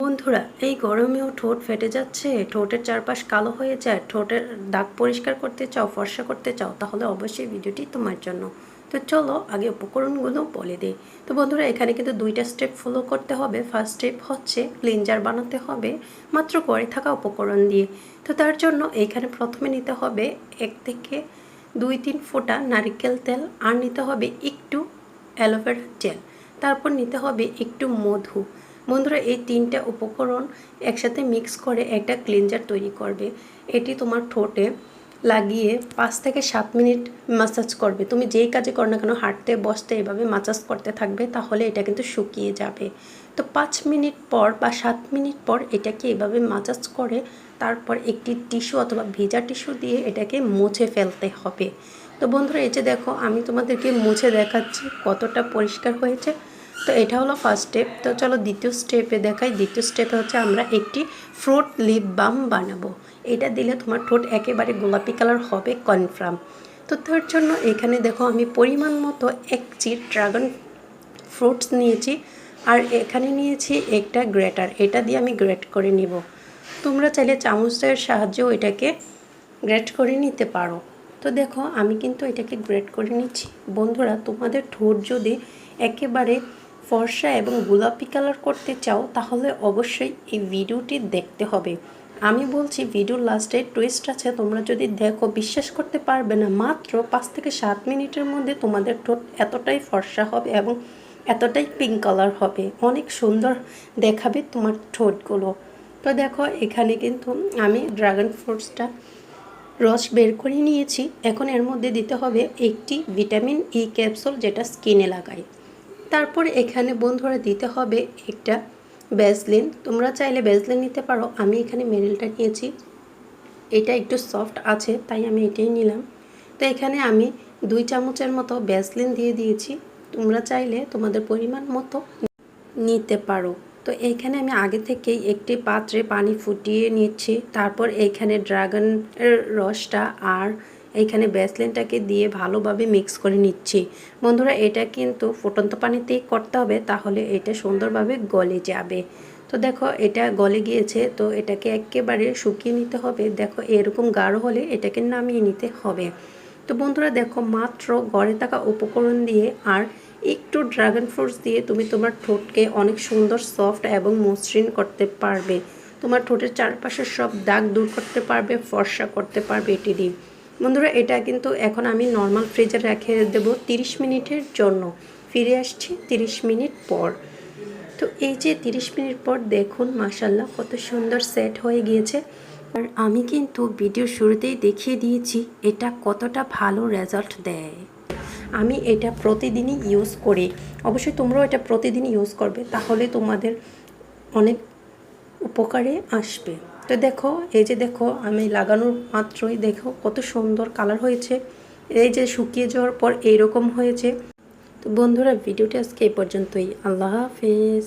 বন্ধুরা, এই গরমেও ঠোঁট ফেটে যাচ্ছে। ঠোঁটের চারপাশ কালো হয়ে যায়। ঠোঁটের দাগ পরিষ্কার করতে চাও, ফর্সা করতে চাও, তাহলে অবশ্যই ভিডিওটি তোমার জন্য। তো চলো, আগে উপকরণগুলো বলে দিই। তো বন্ধুরা, এখানে কিন্তু দুইটা স্টেপ ফলো করতে হবে। ফার্স্ট স্টেপ হচ্ছে ক্লিনজার বানাতে হবে, মাত্র করে থাকা উপকরণ দিয়ে। তো তার জন্য এইখানে প্রথমে নিতে হবে এক থেকে দুই তিন ফোঁটা নারিকেল তেল, আর নিতে হবে একটু অ্যালোভেরা জেল। তারপর নিতে হবে একটু মধু। বন্ধুরা, এই তিনটা উপকরণ একসাথে মিক্স করে একটা ক্লিনজার তৈরি করবে। এটি তোমার ঠোঁটে লাগিয়ে পাঁচ থেকে সাত মিনিট মাসাজ করবে। তুমি যেই কাজে করো না কেন, হাঁটতে, বসতে এভাবে মাসাজ করতে থাকবে, তাহলে এটা কিন্তু শুকিয়ে যাবে। তো পাঁচ মিনিট পর বা সাত মিনিট পর এটাকে এভাবে মাসাজ করে, তারপর একটি টিস্যু অথবা ভেজা টিস্যু দিয়ে এটাকে মুছে ফেলতে হবে। তো বন্ধুরা, এই যে দেখো, আমি তোমাদেরকে মুছে দেখাচ্ছি কতটা পরিষ্কার হয়েছে। তো এটা হলো ফার্স্ট স্টেপ তো চলো দ্বিতীয় স্টেপে দেখাই। দ্বিতীয় স্টেপে হচ্ছে আমরা একটি ফ্রুট লিপ বাম বানাবো। এটা দিলে তোমার ঠোঁট একেবারে গোলাপি কালার হবে কনফার্ম তো তার জন্য এখানে দেখো, আমি পরিমাণ মতো এক চিট ড্রাগন ফ্রুটস নিয়েছি আর এখানে নিয়েছি একটা গ্রেটার এটা দিয়ে আমি গ্রেট করে নিব। তোমরা চাইলে চামচের সাহায্যেও এটাকে গ্রেট করে নিতে পারো। তো দেখো, আমি কিন্তু এটাকে গ্রেট করে নিচ্ছি। বন্ধুরা, তোমাদের ঠোঁট যদি একেবারে ফর্সা এবং গোলাপি কালার করতে চাও, তাহলে অবশ্যই এই ভিডিওটি দেখতে হবে। আমি বলছি, ভিডিওর লাস্টে টুইস্ট আছে, তোমরা যদি দেখো, বিশ্বাস করতে পারবে না, মাত্র পাঁচ থেকে সাত মিনিটের মধ্যে তোমাদের ঠোঁট এতটাই ফর্সা হবে এবং এতটাই পিঙ্ক কালার হবে। অনেক সুন্দর দেখাবে তোমার ঠোঁটগুলো। তো দেখো, এখানে কিন্তু আমি ড্রাগন ফ্রুটসটা রস বের করে নিয়েছি। এখন এর মধ্যে দিতে হবে একটি ভিটামিন ই ক্যাপসুল যেটা স্কিনে লাগায়। তারপর এখানে বন্ধুরা দিতে হবে একটা ব্যাসলিন তোমরা চাইলে ব্যাসলিন নিতে পারো। আমি এখানে মেরিলটা নিয়েছি। এটা একটু সফট আছে, তাই আমি এটাই নিলাম। তো এখানে আমি দুই চামচের মতো ব্যাসলিন দিয়ে দিয়েছি। তোমরা চাইলে তোমাদের পরিমাণ মতো নিতে পারো। তো এইখানে আমি আগে থেকেই একটি পাত্রে পানি ফুটিয়ে নিচ্ছি। তারপর এইখানে ড্রাগনের রসটা আর এইখানে ব্যাসলিনটাকে দিয়ে ভালোভাবে মিক্স করে নিচ্ছি। বন্ধুরা, এটা কিন্তু ফুটন্ত পানিতেই করতে হবে, তাহলে এটা সুন্দরভাবে গলে যাবে। তো দেখো, এটা গলে গিয়েছে, তো এটাকে একেবারে শুকিয়ে নিতে হবে। দেখো, এরকম গাঢ় হলে এটাকে নামিয়ে নিতে হবে। তো বন্ধুরা, দেখো, মাত্র গড়ে থাকা উপকরণ দিয়ে আর একটু ড্রাগন ফ্রুটস দিয়ে তুমি তোমার ঠোঁটকে অনেক সুন্দর সফট এবং মসৃণ করতে পারবে। তোমার ঠোঁটের চারপাশের সব দাগ দূর করতে পারবে, ফর্সা করতে পারবে এটি দিয়ে। বন্ধুরা, এটা কিন্তু এখন আমি নর্মাল ফ্রিজে রেখে দেবো তিরিশ মিনিটের জন্য। ফিরে আসছি তিরিশ মিনিট পর। তো এই যে তিরিশ মিনিট পর দেখুন মাসাল্লাহ কত সুন্দর সেট হয়ে গিয়েছে। আর আমি কিন্তু ভিডিও শুরুতেই দেখিয়ে দিয়েছি, এটা কতটা ভালো রেজাল্ট দেয়। আমি এটা প্রতিদিনই ইউজ করি। অবশ্যই তোমরাও এটা প্রতিদিন ইউজ করবে, তাহলে তোমাদের অনেক উপকারে আসবে। তো দেখো, এই যে দেখো, আমি লাগানোর মাত্রই দেখো কত সুন্দর কালার হয়েছে। এই যে শুকিয়ে যাওয়ার পর এইরকম হয়েছে। তো বন্ধুরা, ভিডিওটি আজকে এই পর্যন্তই। আল্লাহ হাফেজ।